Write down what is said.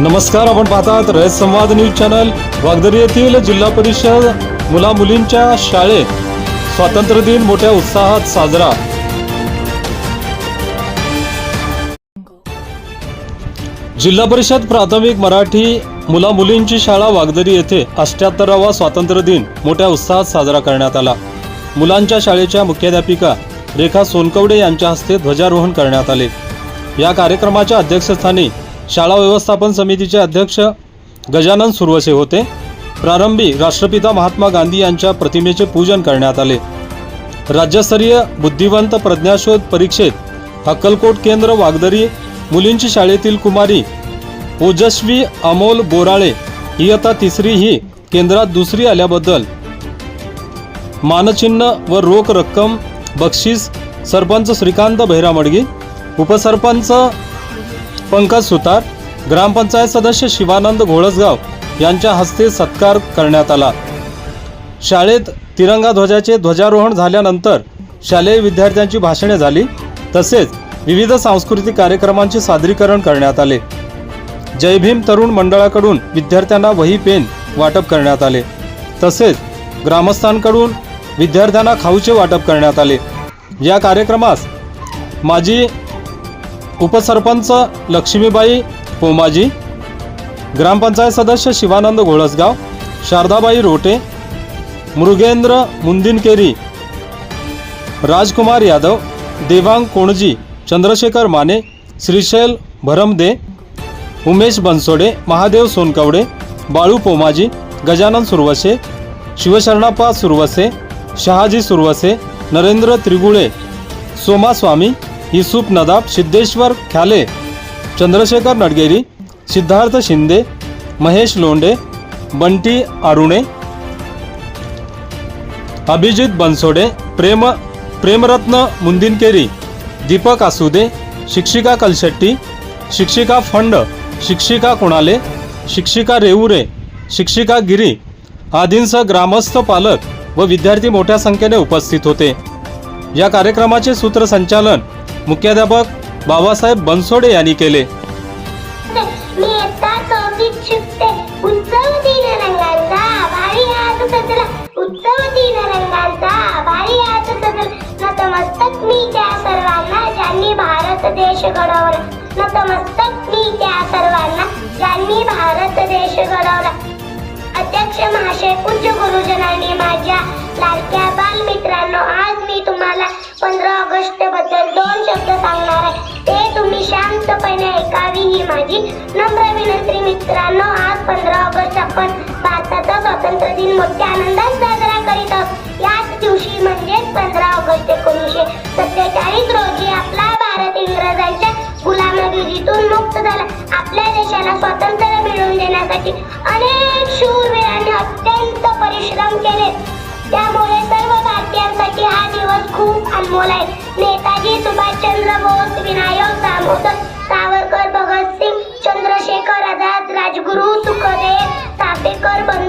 नमस्कार आपण पाहतात रयत संवाद न्यूज चॅनल. वागदरी येथील जिल्हा परिषद मुला मुलींच्या शाळेत स्वातंत्र्य दिन मोठ्या उत्साहात साजरा. जिल्हा परिषद प्राथमिक मराठी मुला मुलींची शाळा वागदरी येथे अष्ट्याहत्तरावा स्वातंत्र्य दिन मोठ्या उत्साहात साजरा करण्यात आला. मुलांच्या शाळेच्या मुख्याध्यापिका रेखा सोनकवडे यांच्या हस्ते ध्वजारोहण करण्यात आले. या कार्यक्रमाच्या अध्यक्षस्थानी शाळा व्यवस्थापन समितीचे अध्यक्ष गजानन सुरवसे होते. प्रारंभी राष्ट्रपिता महात्मा गांधी यांच्या प्रतिमेचे पूजन करण्यात आले. राज्यस्तरीय बुद्धिवंत प्रज्ञाशोध परीक्षेत अक्कलकोट केंद्र वागदरी मुलींची शाळेतील कुमारी ओजस्वी अमोल बोराळे ही आता तिसरी ही केंद्रात दुसरी आल्याबद्दल मानचिन्ह व रोख रक्कम बक्षीस सरपंच श्रीकांत भैरामडगी उपसरपंच पंकज सुतार ग्रामपंचायत सदस्य शिवानंद घोळसगाव यांच्या हस्ते सत्कार करण्यात आला. शाळेत तिरंगा ध्वजाचे ध्वजारोहण झाल्यानंतर शालेय विद्यार्थ्यांची भाषणे झाली तसेच विविध सांस्कृतिक कार्यक्रमांचे सादरीकरण करण्यात आले. जय भीम तरुण मंडळाकडून विद्यार्थ्यांना वही पेन वाटप करण्यात आले. तसेच ग्रामस्थांकडून विद्यार्थ्यांना खाऊचे वाटप करण्यात आले. या कार्यक्रमास माजी उपसरपंच लक्ष्मीबाई पोमाजी ग्रामपंचायत सदस्य शिवानंद घोळसगाव शारदाबाई रोटे मृगेंद्र मुंदिनकेरी राजकुमार यादव देवांग कोणजी चंद्रशेखर माने श्रीशैल भरमदे उमेश बनसोडे महादेव सोनकवडे बाळू पोमाजी गजानन सुरवसे शिवशरणाप्पा सुरवसे शहाजी सुरवसे नरेंद्र त्रिगुळे सोमास्वामी युसुफ नदाब सिद्धेश्वर ख्याले चंद्रशेखर नडगेरी सिद्धार्थ शिंदे महेश लोंडे बंटी आरुणे अभिजित बनसोडे प्रेम प्रेमरत्न मुंदिनकेरी दीपक आसुदे शिक्षिका कलशेट्टी शिक्षिका फंड शिक्षिका कुणाले शिक्षिका रेऊरे शिक्षिका गिरी आदींसह ग्रामस्थ पालक व विद्यार्थी मोठ्या संख्येने उपस्थित होते. या कार्यक्रमाचे सूत्रसंचालन मुख्याध्यापक बाबासाहेब बनसोडे यांनी केले. भारत देश घडवला. नतमस्तक मी त्या सर्वांना ज्यांनी भारत देश घडवला. अध्यक्ष महाशय पूज्य गुरुजनांनी माझ्या लाडक्या बालमित्रांनो आज पंधरा ऑगस्टबद्दल दोन शब्द सांगणार आहे. ते तुम्ही शांतपणे ऐकावी ही माझी नम्र विनंती. मित्रांनो आज पंधरा ऑगस्ट आपण भारताचा स्वातंत्र्य दिन मोठ्या आनंदात साजरा करीत आहोत. याच दिवशी म्हणजेच पंधरा ऑगस्ट एकोणीसशे सत्तेचाळीस रोजी थांबवला आहे नेताजी सुभाषचंद्र बोस विनायक दामोदर सावरकर भगतसिंग चंद्रशेखर आझाद राजगुरु सुखदेव तापेकर बंधू